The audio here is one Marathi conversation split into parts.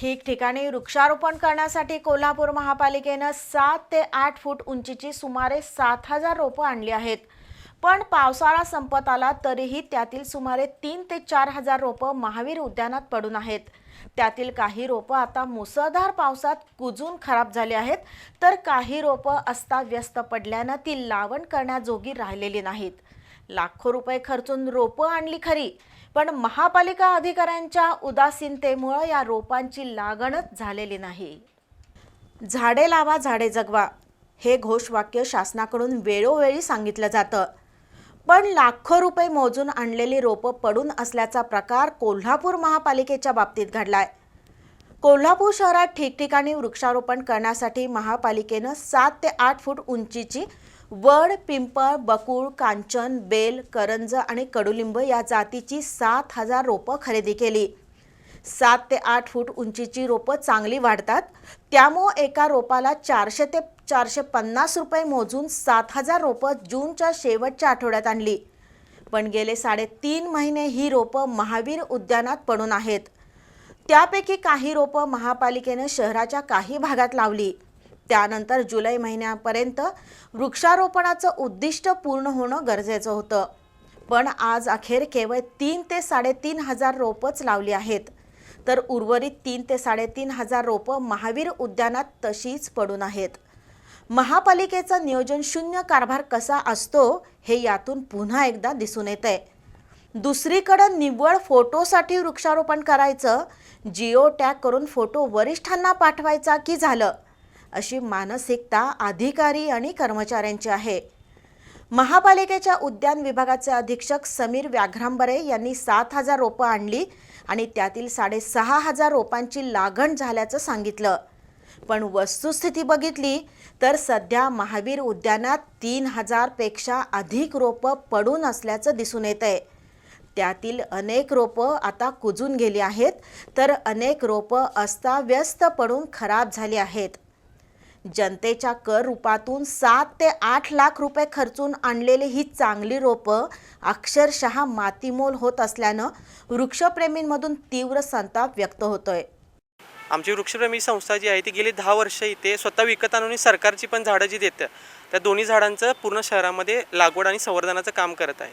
ठिकठिकाणी वृक्षारोपण करण्यासाठी कोल्हापूर महापालिकेनं सात ते आठ फूट उंचीची सुमारे सात हजार रोपं आणली आहेत. पण पावसाळा संपत आला तरीही त्यातील सुमारे तीन ते चार हजार रोपं महावीर उद्यानात पडून आहेत. त्यातील काही रोपं आता मुसळधार पावसात कुजून खराब झाली आहेत. तर काही रोपं अस्ताव्यस्त पडल्यानं ती लावण करण्याजोगी राहिलेली नाहीत. लाखो रुपये खर्चून रोपं आणली खरी. पण महापालिका अधिकाऱ्यांच्या उदासीनतेमुळं या रोपांची लागणच झालेली नाही. झाडे लावा झाडे जगवा हे घोषवाक्य शासनाकडून वेळोवेळी सांगितलं जातं. पण लाखो रुपये मोजून आणलेली रोपं पडून असल्याचा प्रकार कोल्हापूर महापालिकेच्या बाबतीत घडलाय. कोल्हापूर शहरात ठिकठिकाणी वृक्षारोपण करण्यासाठी महापालिकेनं सात ते आठ फूट उंचीची वड पिंपळ बकुळ कांचन बेल करंज आणि कडुलिंब या जातीची सात हजार रोपं खरेदी केली. सात ते आठ फूट उंचीची रोपं चांगली वाढतात. त्यामुळं एका रोपाला चारशे ते चारशे पन्नास रुपये मोजून सात हजार रोपं जूनच्या शेवटच्या आठवड्यात आणली. पण गेले साडेतीन महिने ही रोपं महावीर उद्यानात पडून आहेत. त्यापैकी काही रोपं महापालिकेनं शहराच्या काही भागात लावली. त्यानंतर जुलै महिन्यापर्यंत वृक्षारोपणाचं उद्दिष्ट पूर्ण होणं गरजेचं होतं. पण आज अखेर केवळ तीन ते साडेतीन हजार रोपंच लावली आहेत. तर उर्वरित तीन ते साडेतीन हजार रोपं महावीर उद्यानात तशीच पडून आहेत. महापालिकेचा नियोजन शून्य कारभार कसा असतो हे यातून पुन्हा एकदा दिसून येतंय. दुसरीकडं निव्वळ फोटोसाठी वृक्षारोपण करायचं जिओ टॅग करून फोटो वरिष्ठांना पाठवायचा की झालं? अशी मानसिकता अधिकारी आणि कर्मचाऱ्यांची आहे. महापालिकेच्या उद्यान विभागाचे अधीक्षक समीर व्याघ्रांबरे यांनी सात हजार रोपं आणली आणि त्यातील साडेसहा हजार रोपांची लागण झाल्याचं सांगितलं. पण वस्तुस्थिती बघितली तर सध्या महावीर उद्यानात तीन हजारपेक्षा अधिक रोपं पडून असल्याचं दिसून येत आहे त्यातील अनेक रोपं आता कुजून गेली आहेत. तर अनेक रोपं अस्ताव्यस्त पडून खराब झाली आहेत. जनतेच्या कर रूपातून सात ते आठ लाख रुपये खर्चून आणलेली ही चांगली रोपं अक्षरशः मातीमोल होत असल्यानं वृक्षप्रेमींमधून तीव्र संताप व्यक्त होतोय. आमची वृक्षप्रेमी संस्था जी आहे ती गेली दहा वर्ष इथे स्वतः विकत आणून सरकारची पण झाडं जी देतं त्या दोन्ही झाडांचं पूर्ण शहरामध्ये लागवड आणि संवर्धनाचं काम करत आहे.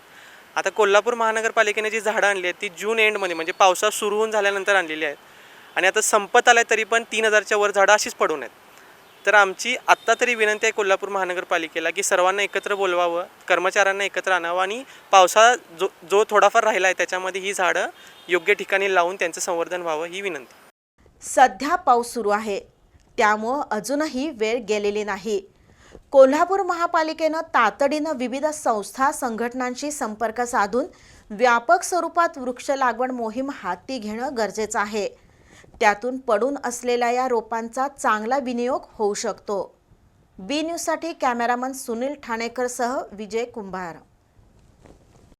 आता कोल्हापूर महानगरपालिकेने जी झाडं आणली आहेत ती जून एंडमध्ये म्हणजे पावसाळा सुरू होऊन झाल्यानंतर आणलेली आहेत. आणि आता संपत आल्या तरी पण तीन हजारच्या वर झाडं अशीच पडून आहेत. तर आमची आत्ता तरी विनंती आहे कोल्हापूर महानगरपालिकेला की सर्वांना एकत्र बोलवावं कर्मचाऱ्यांना एकत्र आणावं आणि पावसाळा जो जो थोडाफार राहिला आहे त्याच्यामध्ये ही झाडं योग्य ठिकाणी लावून त्यांचं संवर्धन व्हावं ही विनंती. सध्या पाऊस सुरू आहे. त्यामुळं अजूनही वेळ गेलेली नाही. कोल्हापूर महापालिकेनं तातडीनं विविध संस्था संघटनांशी संपर्क साधून व्यापक स्वरूपात वृक्ष लागवड मोहीम हाती घेणं गरजेचं आहे. त्यातून पडून असलेल्या या रोपांचा चांगला विनियोग होऊ शकतो. बी न्यूजसाठी कॅमेरामन सुनील ठाणेकरसह विजय कुंभार.